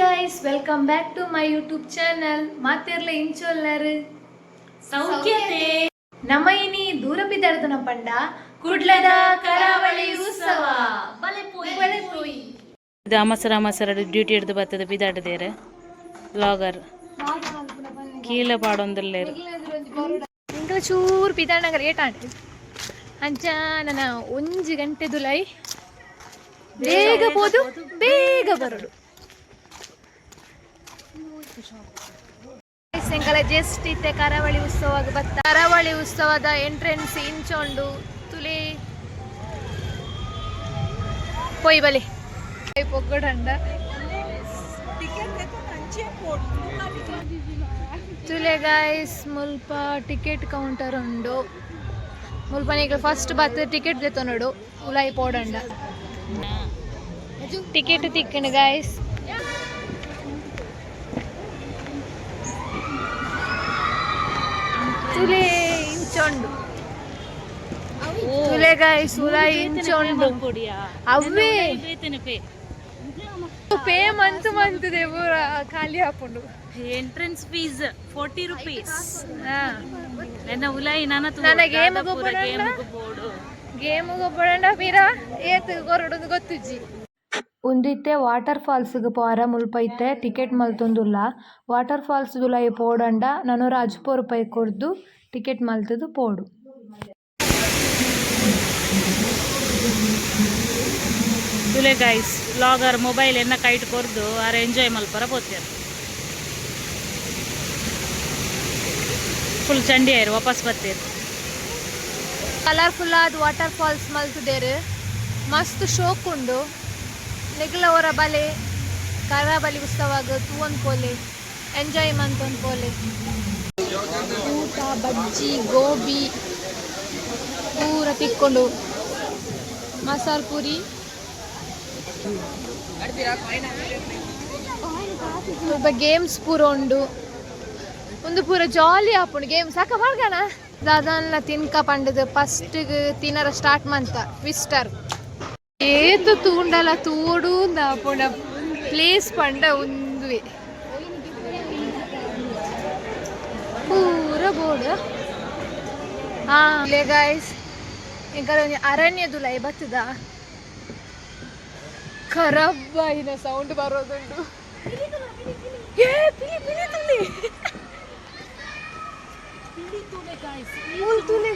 Guys welcome back to my YouTube channel ಮಾತಿರ್ಲ ಇಂಚೊಲ್ಲರು ಸೌಖ್ಯತೆ. ನಮ್ಮ ಇನಿ ದೂರ ಬಿದ್ದಾಡ್ದನ ಪಂಡ ಕುಡ್ಲದ ಕರಾವಳಿ ಉತ್ಸವ. ಬಲೆ ಪೋಯಿ ಬಲೆ ಪೋಯಿ. ಇದು ಅಮಸರ ಅಮಸರ ಡ್ಯೂಟಿ ಹಿಡ್ದು ಬರ್ತದೆ ಬಿದಾಡದೇರೆ. ಲಾಗರ್ ಕೀಲ ಪಾಡೊಂದಲ್ಲೇರು ಇಂಗ್ಲ ಚೂರು ಪಿದಾಡನಗರ ಏಟಾಂಡ್ ಅಂಚ ನನ್ನ ಒಂಜಿ ಗಂಟೆ ದುಲೈ. ಬೇಗ ಹೋದು ಬೇಗ ಬರೋಡು. ಎಂಕಲ ಜಸ್ಟ್ ಇತ್ತೆ ಕರಾವಳಿ ಉತ್ಸವ ಬತ್ತ ಕರಾವಳಿ ಉತ್ಸವದ ಎಂಟ್ರೆನ್ಸ್ ಇಂಚೊಂಡು ತುಲಿ ಪೊಯ್ ಬಲಿ. ಪೊಗ್ಗಡಂಡ ತುಲೆ ಗಾಯ್ಸ್ ಮುಲ್ಪ ಟಿಕೆಟ್ ಕೌಂಟರ್ ಉಂಡು. ಮುಲ್ಪನಿಗೆ ಫಸ್ಟ್ ಬತ್ ಟಿಕೆಟ್ ತೆತ್ತೊನಡು ಉಲಾಯಿ ಪೋಡಂಡ ಟಿಕೆಟ್ ತಿಕ್ಕಣ ಗಾಯ್ಸ್ ತುಲೆ ಇಂಚೊಂಡು. ತುಲೆ ಗಾಯ್ಸ್ ಉಲಾಯಿ ಇಂಚೊಂಡು. ಅವೇ ಪೇ ಮಂತ್ ಮಂತ್ ದೇವರ ಖಾಲಿ ಹಾಕೊಂಡು. ಎಂಟ್ರೆನ್ಸ್ ಫೀಸ್ ಫೋರ್ಟಿ ರುಪೀಸ್ ಹಾ. ನನ್ನ ಉಲಾಯಿ ನನ್ನ game game game game game ಗೊಬ್ಬರಂಡ ಮೀರಾ. ಏತ್ ಕೊರಡೊಂದು ಗೊತ್ತುಜ್ಜಿ. ಉಂದಿತ್ತೆ ವಾಟರ್ ಫಾಲ್ಸ್ ಗ್ ಪೋರೆ ಮುಲ್ಪ ಮುಲ್ಪೈತೆ ಟಿಕೆಟ್ ಮಲ್ತೊಂದುಲ್ಲ. ವಾಟರ್ ಫಾಲ್ಸ್ ದುಲೈ ಪೋಡಂಡ ನಾನು ರಾಜ್ಪುರ ಪೈ ಕೊರ್ದು ಟಿಕೆಟ್ ಮಲ್ತದು ಪೋಡು. ತುಲೆ ಗೈಸ್ ಲಾಗರ್ ಮೊಬೈಲ್ ಎನ್ನ ಕೈಟ್ ಕೊರ್ದು ಆರ ಎಂಜಾಯ್ ಮಲ್ಪರ ಪೋತ್ಯಾರ. ಫುಲ್ ಚಂಡಿ ಆಯ್ರು ವಾಪಸ್ ಬರ್ತೀರಿ ಕಲರ್ಫುಲ್ ಆದ ವಾಟರ್ ಫಾಲ್ಸ್ ಮಲ್ತದೇರು. ಮಸ್ತ್ ಶೋಕ್ ಉಂಡು ನಿಗ್ಲವರ ಬಲೆ ಕರಾಬಲಿ ಉತ್ಸವ ತೂವೊಂದು ಪೋಲೆ ಎಂಜಾಯ್ ಮಂತೊಂದು ಪೋಲೆ ಊಟ, ಬಜ್ಜಿ, ಗೋಬಿ, ಪೂರ ತಿಕ್ಕೊಂಡು ಮಸಾಲ ಪೂರಿ. ಒಬ್ಬ ಗೇಮ್ಸ್ ಪೂರ ಉಂಡು. ಒಂದು ಪೂರ ಜಾಲಿ ಆಪುಂಡು ಗೇಮ್ ಸಾಕ ಮಾಡ್ಗಣ ದಾದಾನ್ಲ ತಿನ್ಕ ಪಂಡದು ಫಸ್ಟ್ ತಿನ್ನರ ಸ್ಟಾರ್ಟ್ ಮಂತ ವಿಸ್ಟರ್ ಏತು ತೂಂಡಲ ತೂಡು ಆಪುಂಡ ಪ್ಲೇಸ್ ಪಂಡ ಉಂದುವೆ. ಪೂರ ಬೋರ್ಡ್. ಆ ಲೇ ಗಾಯ್ಸ್ ಈಗ ಅರಣ್ಯದು ಲೈ ಬತ್ತದ? ಖರಬ್ಬಾಯಿನ ಸೌಂಡ್ ಬರೋದುಂಡು. ಏ ತುಳಿ ಮೂರು ತುಳಿ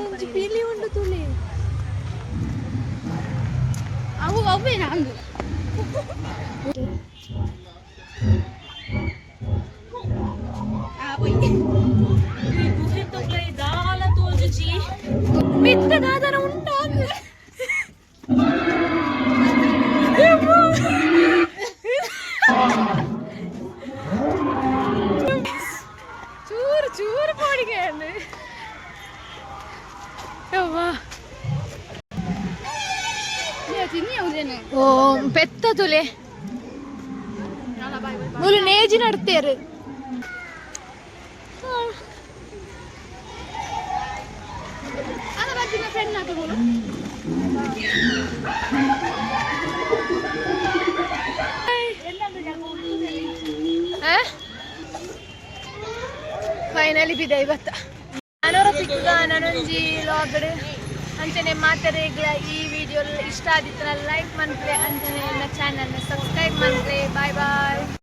ಒಂಚು ಪಿಲಿ ಉಂಡು ತುಳಿ ಅವು ಅವೇ ನಂದು ಮಿತ್ತದಾದನ ಉಂಟು ಚೂರು ಚೂರು ಪೋಡಿಗೆ ಪೆತ್ತ ತುಲೆ. ಮುಲು ನೇಜಿ ನಡ್ತೇರು ಫೈನಲಿ ಬಿದ ಇವತ್ತ. ನಾನೂರ ಪಿಕ್ಕ ನಾನೊಂಜಿ ಲಾಗಡ್ ಅಂಚನೆ ಮಾತಾಡಿಗಳ ಈ ವಿಡಿಯೋ ಇಷ್ಟ ಆದಿತ್ತು ಲೈಕ್ ಮಾಡ್ರೆ ಅಂತಲೇ ಎಲ್ಲ ಚಾನಲ್ನ ಸಬ್ಸ್ಕ್ರೈಬ್ ಮಾಡ್ರೆ ಬಾಯ್ ಬಾಯ್